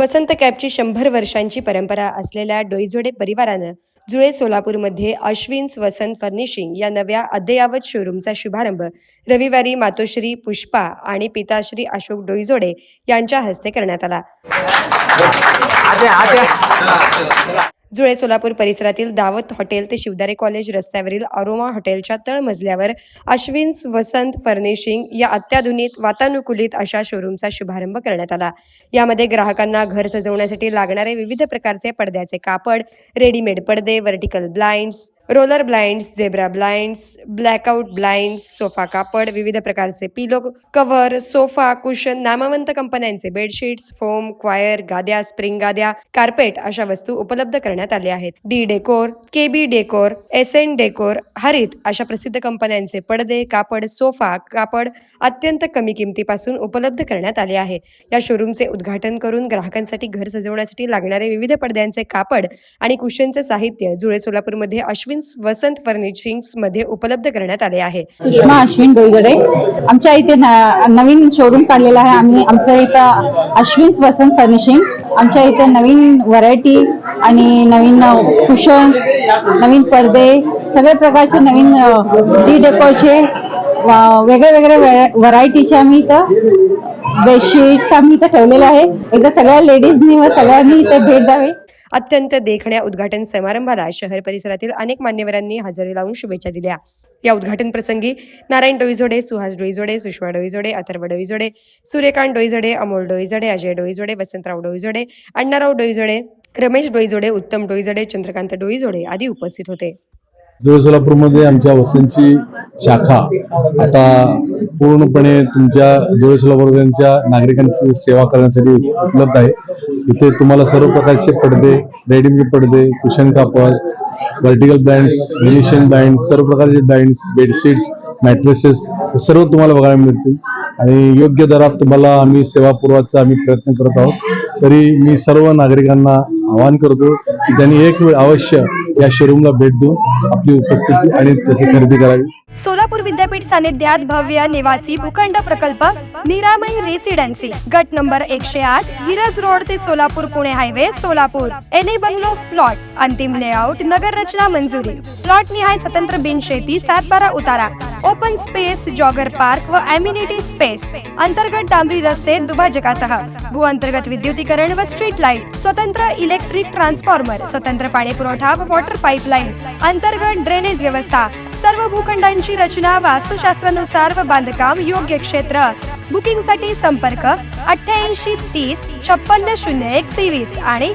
वसंत कॅबची शंभर वर्षांची परंपरा असलेल्या डोईजोडे परिवारानं जुळे सोलापूरमध्ये अश्विन्स वसंत फर्निशिंग या नव्या अद्ययावत शोरूमचा शुभारंभ रविवारी मातोश्री पुष्पा आणि पिताश्री अशोक डोईजोडे यांच्या हस्ते करण्यात आला. जुळे सोलापूर परिसरातील दावत हॉटेल ते शिवदारे कॉलेज रस्त्यावरील अरोमा हॉटेलच्या तळमजल्यावर अश्विन्स वसंत फर्निशिंग या अत्याधुनिक वातानुकूलित अशा शोरूमचा शुभारंभ करण्यात आला. यामध्ये ग्राहकांना घर सजवण्यासाठी लागणारे विविध प्रकारचे पडद्याचे कापड रेडीमेड पडदे vertical blinds roller blinds zebra blinds blackout blinds sofa कापड विविध प्रकारचे पिलो कव्हर सोफा कुशन नामवंत कंपन्यांचे बेडशीट्स फोम क्वायर गाद्या स्प्रिंग गाद्या कार्पेट अशा वस्तू उपलब्ध करण्यात आल्या आहेत. D decor K B decor S N decor Harit अशा प्रसिद्ध कंपन्यांचे पडदे कापड सोफा कापड अत्यंत कमी किमतीपासून उपलब्ध करण्यात आले आहे. या शोरूमचे उद्घाटन करून ग्राहकांसाठी घर सजवण्यासाठी लागणारे विविध पडद्यांचे कापड आणि कुशनचे साहित्य जुळे सोलापूरमध्ये अश्विन वसंत फर्निशिंग्समध्ये उपलब्ध करण्यात आले आहे. सुषमा अश्विन डोईगडे. आमच्या इथे नवीन शोरूम काढलेला आहे आम्ही. आमचं इथं अश्विन वसंत फर्निशिंग आमच्या इथे नवीन व्हरायटी आणि नवीन कुशन्स नवीन पडदे सगळ्या प्रकारचे नवीन डी डेकोरचे वेगळ्या वेगळे वेगळे व्हरायटीचे आम्ही इथं बेडशीट्स आम्ही इथं ठेवलेले आहे. एकदा सगळ्या लेडीजनी व सगळ्यांनी इथे भेट द्यावी. अत्यंत देखण्या उद्घाटन समारंभाला शहर परिसरातील अनेक मान्यवरांनी हजेरी लावून शुभेच्छा दिल्या. या उद्घाटन प्रसंगी नारायण डोईजोडे सुहास डोईजोडे सुषमा डोईजोडे अथर्व डोईजोडे सूर्यकांत डोईजोडे अमोल डोईजोडे अजय डोईजोडे वसंतराव डोईजोडे अण्णाराव डोईजोडे रमेश डोईजोडे उत्तम डोईजोडे चंद्रकांत डोईजोडे आदी उपस्थित होते. जुळे सोलापूरमध्ये आमच्या वसंतची शाखा आता पूर्णपणे तुमच्या जुळे सोलापूरच्या नागरिकांची सेवा करण्यासाठी उपलब्ध आहे. इथे तुम्हाला सर्व प्रकारचे पडदे रेडीमेड पडदे कुशन कापड व्हर्टिकल ब्रँड्स मिनिशन बँड्स सर्व प्रकारचे बँड्स बेडशीट्स मॅट्रेसेस हे सर्व तुम्हाला बघायला मिळतील. आणि योग्य दरात तुम्हाला आम्ही सेवा पुरवायचा आम्ही प्रयत्न करत आहोत. तरी मी सर्व नागरिकांना आवाहन करतो की त्यांनी एक वेळ अवश्य या शोरूमला भेट देऊन आपली उपस्थिती आणि तशी खरेदी करावी. सोलापूर विद्यापीठ सानिध्यात भव्य निवासी भूखंड प्रकल्प निरामय रेसिडेन्सी गट नंबर एकशे आठ हिरज रोड ते Solapur Pune highway Solapur. N A bungalow plot अंतिम लेआउट नगर रचना मंजुरी. प्लॉट निहाय स्वतंत्र बिनशेती सातबारा उतारा. ओपन स्पेस जॉगर पार्क व अम्युनिटी स्पेस अंतर्गत डांबरी रस्ते दुभाजकासह. भू अंतर्गत विद्युतीकरण व स्ट्रीट लाइट स्वतंत्र इलेक्ट्रिक ट्रान्सफॉर्मर स्वतंत्र पाणी पुरवठा व वॉटर पाईपलाईन अंतर्गत ड्रेनेज व्यवस्था सर्व भूखंडांची रचना वास्तुशास्त्रानुसार व बांधकाम योग्य क्षेत्र. बुकिंगसाठी संपर्क अठ्ठ्याऐंशी तीस छप्पन्न शून्य एक तेवीस आणि